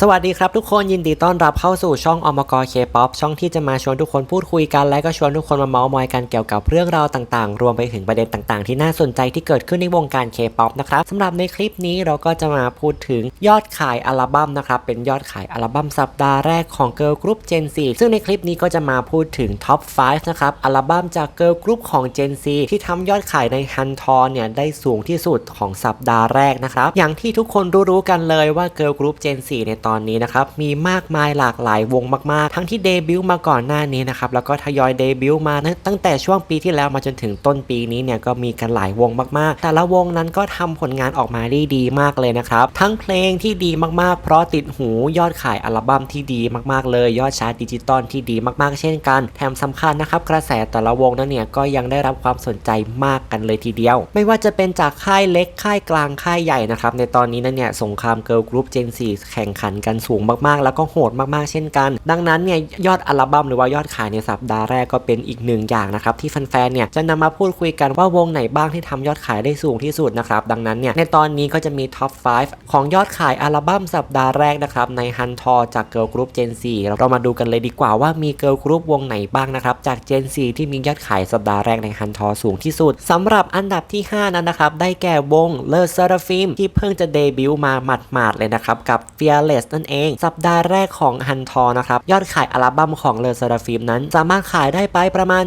สวัสดีครับทุกคนยินดีต้อนรับเข้าสู่ช่องอมกเคป๊อปช่องที่จะมาชวนทุกคนพูดคุยกัน และก็ชวนทุกคนมาเมาส์มอยกันเกี่ยวกับเรื่องราวต่างๆ รวมไปถึงประเด็นต่างๆ ที่น่าสนใจที่เกิดขึ้นในวงการเคป๊อปนะครับสำหรับในคลิปนี้เราก็จะมาพูดถึงยอดขายอัลบั้มนะครับเป็นยอดขายอัลบั้มสัปดาห์แรกของ Girl Group Gen Z ซึ่งในคลิปนี้ก็จะมาพูดถึงท็อป 5 นะครับอัลบั้มจาก Girl Group ของ Gen Z ที่ทำยอดขายในฮันทอเนี่ยได้สูงที่สุดของสัปดาห์แรกนะครับอย่างที่ทุกคนรู้ๆกันเลยว่า Girl Group Gen Z ในตอนนี้นะครับมีมากมายหลากหลายวงมากๆ ทั้งที่เดบิวต์มาก่อนหน้านี้นะครับแล้วก็ทยอยเดบิวต์มาตั้งแต่ช่วงปีที่แล้วมาจนถึงต้นปีนี้เนี่ยก็มีกันหลายวงมากๆ แต่ละวงนั้นก็ทำผลงานออกมาได้ดีมากเลยนะครับทั้งเพลงที่ดีมากๆ เพราะติดหูยอดขายอัลบั้มที่ดีมากๆ เลย ยอดชาร์ตดิจิตอลที่ดีมากๆ เช่นกัน แถมสำคัญนะครับกระแสแต่ละวงนั้นเนี่ยก็ยังได้รับความสนใจมากกันเลยทีเดียว ไม่ว่าจะเป็นจากค่ายเล็กค่ายกลางค่ายใหญ่นะครับในตอนนี้นั้นเนี่ยสงครามเกิร์ลกรุ๊ปเจน4แข่งขันกันสูงมากๆ แล้วก็โหดมากๆ เช่นกัน ดังนั้นเนี่ยยอดอัลบั้มหรือว่ายอดขายในสัปดาห์แรกก็เป็นอีกหนึ่งอย่างนะครับที่แฟนๆเนี่ยจะนำมาพูดคุยกันว่าวงไหนบ้างที่ทำยอดขายได้สูงที่สุดนะครับดังนั้นเนี่ยในตอนนี้ก็จะมีท็อป 5 ของยอดขายอัลบั้มสัปดาห์แรกนะครับในฮันทอจากเกิร์ลกรุ๊ปเจน4เรามาดูกันเลยดีกว่าว่ามีเกิร์ลกรุ๊ปวงไหนบ้างนะครับจากเจน4ที่มียอดขายสัปดาห์แรกในฮันทอสูงที่สุดสำหรับอันดับที่ 5 นั้นนะครับได้แก่วงเลอร์เซราฟิมที่เพิ่งจะเดบิวต์มาหมาดๆเลยนะครับกับ Fearless นั่นเอง สัปดาห์แรกของฮันทอนะครับ ยอดขายอัลบั้มของเลอร์เซราฟิมนั้น สามารถขายได้ไปประมาณ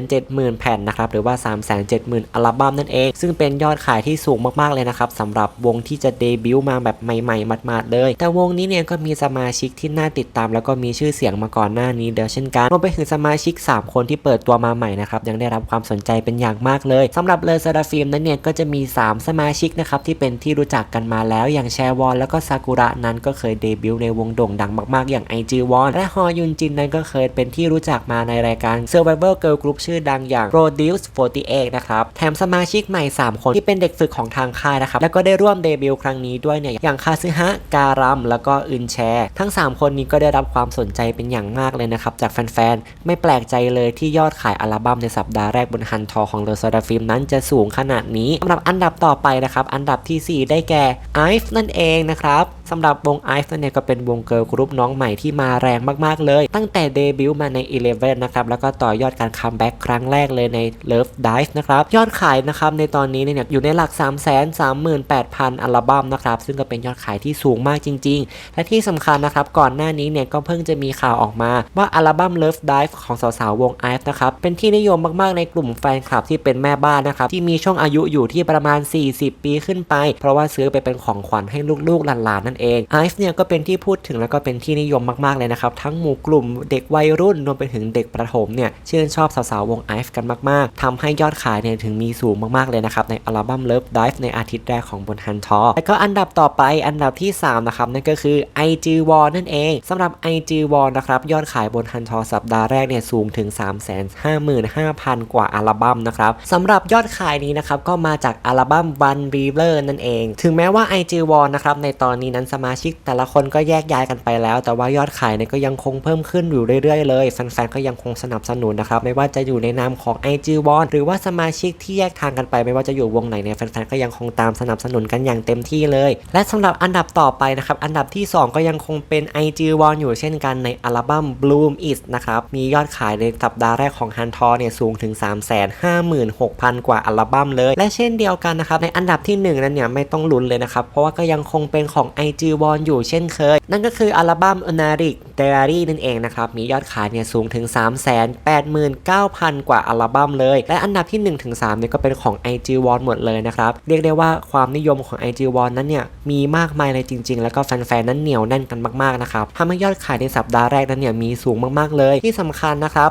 370,000 แผ่นนะครับ หรือว่า 370,000 อัลบั้มนั่นเอง ซึ่งเป็นยอดขายที่สูงมากๆเลยนะครับสำหรับวงที่จะเดบิวต์มาแบบใหม่ๆมาดๆเลย แต่วงนี้เนี่ยก็มีสมาชิกที่น่าติดตาม แล้วก็มีชื่อเสียงมาก่อนหน้านี้เดียวเช่นกันรวมไปถึงสมาชิก 3 คนที่เปิดตัวมาใหม่นะครับยังได้รับความสนใจเป็นอย่างมากเลยสำหรับเลอร์เซราฟิมนั้นเนี่ยก็จะมี 3 สมาชิกนะครับที่เป็นที่รู้จักกันมาแล้วอย่างแชวอนแล้วก็ซากุระนั้นก็เคยเดบิวต์ในวงโด่งดังมากๆ อย่างไอจีวอนและฮอยุนจินนั้นก็เคยเป็นที่รู้จักมาในรายการ Survivor Girl Group ชื่อดังอย่าง Produce 48 นะครับแถมสมาชิกใหม่ 3 คนที่เป็นเด็กฝึกของทางค่ายนะครับแล้วก็ได้ร่วมเดบิวต์ครั้งนี้ด้วยเนี่ยอย่างคาซึฮะการัมแล้วก็อึนแชร์ทั้ง 3 คนนี้ก็ได้รับความสนใจเป็นอย่างมากเลยนะครับจากแฟนๆไม่แปลกใจเลยที่ยอดขายอัลบั้มในสัปดาห์แรกบนฮันทอของเลอซาดาฟิมนั้นจะสูงขนาดนี้สำหรับอันดับต่อไปนะครับอันดับทีสี่4 ได้แก่ไอฟ์นั่นเองนะครับ สำหรับวงไอฟ์เนี่ยก็เป็นวงเกิร์ลกรุ๊ปน้องใหม่ที่มาแรงมากๆเลย ตั้งแต่เดบิวต์มาใน Eleven นะครับแล้วก็ต่อยอดการคัมแบ็กครั้งแรกเลยใน Love Dive นะครับยอดขายนะครับในตอนนี้เนี่ยอยู่ในหลัก 3 3 8 0 0 0 อัลบั้มนะครับซึ่งก็เป็นยอดขายที่สูงมากจริง ๆ และที่สำคัญนะครับก่อนหน้านี้เนี่ยก็เพิ่งจะมีข่าวออกมา ว่าอัลบั้ม Love Dive ของสาวๆวง i อ e นะครับเป็นที่นิยมมากๆในกลุ่มแฟนคลับที่เป็นแม่บ้านนะครับที่มีช่วงอายุอยู่ที่ประมาณ 40 ปีขึ้นไป เพราะว่าซื้อไปเป็นของขวัญให้ลูกๆหลานๆนั่นเอง i อ e เนี่ยก็เป็นที่พูดถึงแล้วก็เป็นที่นิยมมากๆเลยนะครับทั้งหมู่กลุ่มเด็กวัยรุ่นรวมไปถึงเด็กประถมเนี่ยชื่นชอบสาวๆวง i อ e กันมากๆทำให้ยอดขายเนี่ยถึงมีสูงมากๆเลยนะครับในอัลบั้ม Love Dive ในอาทิตย์แรกของบนฮันทอแล้วก็อันดับต่อไปอันดับที่ 3 นะครับ นั่นก็คือ IG w a l นั่นเองสำหรับ IG w a l นะครับยอดขายบนฮันทอสัปดาห์แรกเนี่ยสูงถึง 355,000 กว่าอัลบั้มนะครับสำหรับยอดขายนี้นะครับก็มาจากอัลบั้ม One River นั่นเอง ถึงแม้ว่า IG w a l นะครับในตอนนี้นั้นสมาชิกแต่ละคนก็แยกย้ายกันไปแล้ว แต่ว่ายอดขายเนี่ยก็ยังคงเพิ่มขึ้นอยู่เรื่อยๆเลยแฟนๆก็ยังคงสนับสนุนนะครับไม่ว่าจะอยู่ในนามของ IG Wall หรือว่าสมาชิกที่แยกทางกันไป ไม่ว่าจะอยู่วงไหนเนี่ยแฟนๆก็ยังคงตามสนับสนุนกันอย่างเต็มที่เลย และสำหรับอันดับต่อไปนะครับอันดับที่ 2 ก็ยังคงเป็น IG Wall อยู่เช่นกันในอัลบั้ม Bloom Is นะครับมียอดขายในสัปดาห์แรกของ h ันทอเนี่ยสูงถึง 356,000 กว่าอัลบั้มเลย และเช่นเดียวกันนะครับในอันดับที่ 1 นั้นเนี่ยไม่ต้องลุ้นเลยนะครับเพราะว่าก็ยังคงเป็นของ IG Wall อยู่เช่นเคย นั่นก็คืออัลบั้ม o n a r i c Diary นั่นเองนะครับ มียอดขายเนี่ยสูงถึง 389,000 กว่าอัลบั้มเลย และอันดับที่1ถึง3เนี่ยก็เป็นของ IG Wall หมดเลยนะครับ เรียกได้ว่าความนิยมของ IG w นั้นเนี่ยมีมากมายเลยจริง ๆ แล้วก็แฟนๆนั้นเหนียวแน่นกันมากๆนะครับทำให้ยอดขายในสัปดาห์แรกนั้นเนี่ยมีสูงมากๆเลย ที่สำคัญนะครับ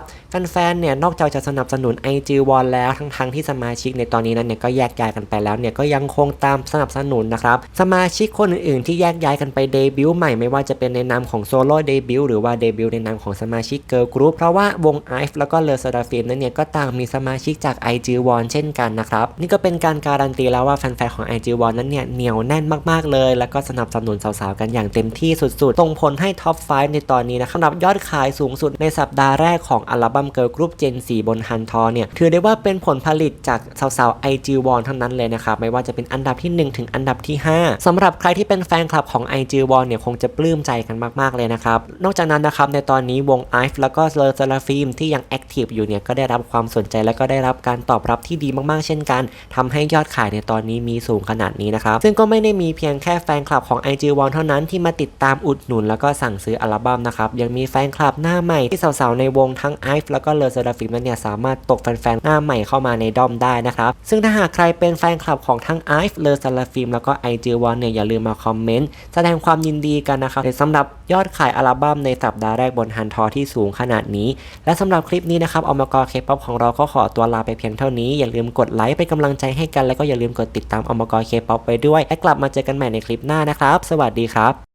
แฟนๆเนี่ยนอกจากจะสนับสนุน IG w แล้วทั้งๆที่สมาชิกในตอนนี้นั้นเนี่ยก็แยกย้ายกันไปแล้วเนี่ยก็ยังคงตามสนับสนุนนะครับสมาชิกคนอื่นๆที่แยกย้ายกันไปเดบิวต์ใหม่ไม่ว่าจะเป็นในนามของโซโล่เดบิวต์หรือว่าเดบิวต์ในนามของสมาชิกเกิร์ลกรุ๊ปเพราะว่าวงไอฟ์แล้วก็เลอร์ซาดาฟิมนั้นเนี่ยก็ต่างมีสมาชิกจาก IG w เช่นกันนะครับ นี่ก็เป็นการการันตีแล้วว่าแฟนๆของ IG w นั้นเนี่ยเหนียวแน่นมากๆเลย แล้วก็สนับสนุนสาวๆกันอย่างเต็มที่สุดๆส่งผลให้ท็อป 5 ในตอนนี้นะสำหรับยอดขายสูงสุดในสัปดาห์แรกของอัลบั้มเกิร์ลกรุ๊ปเจน4บนฮันทอเนี่ยถือได้ว่าเป็นผลผลิตจากสาวๆ IG วอนทั้งนั้นเลยนะครับไม่ว่าจะเป็นอันดับที่ 1 ถึงอันดับที่ 5สำหรับใครที่เป็นแฟนคลับบของ IG w o n เนี่ยคงจะปลื้มใจกันมากๆเลยนะครับ นอกจากนั้นนะครับในตอนนี้วง i อ e แล้วก็เลอร์ซลาฟิมที่ยังแอคทีฟอยู่เนี่ยก็ได้รับความสนใจและก็ได้รับการตอบรับที่ดีมากๆ เช่นกันทำให้ยอดขายในตอนนี้มีสูงขนาดนี้นะครับ ซึ่งก็ไม่ได้มีเพียงแค่แฟนคลับของ IG w o n เท่านั้นที่มาติดตามอุดหนุนแล้วก็สั่งซื้ออัลบั้มนะครับยังมีแฟนคลับหน้าใหม่ที่สาวๆในวงทั้ง i อ e แล้วก็เลอร์ซลาฟิมนั้นเนี่ยสามารถตกแฟนๆหน้าใหม่เข้ามาในด้อมได้นะครับซึ่งถ้าหากใครเป็นแฟนคลับของทั้ง i อ e เลอร์ซลาฟิล์มแล้วก็ IG w o n เนี่ยอย่าลืมมาคอมเมนต์แสดงความยินดีกันนะครับสำหรับยอดขายอัลบั้มในสัปดาห์แรกบนฮันทอที่สูงขนาดนี้ และสำหรับคลิปนี้นะครับอมกรเคป๊อปของเราก็ขอตัวลาไปเพียงเท่านี้ อย่าลืมกดไลค์เป็นกำลังใจให้กัน แล้วก็อย่าลืมกดติดตามอมกรเคป๊อปไปด้วย และกลับมาเจอกันใหม่ในคลิปหน้านะครับ สวัสดีครับ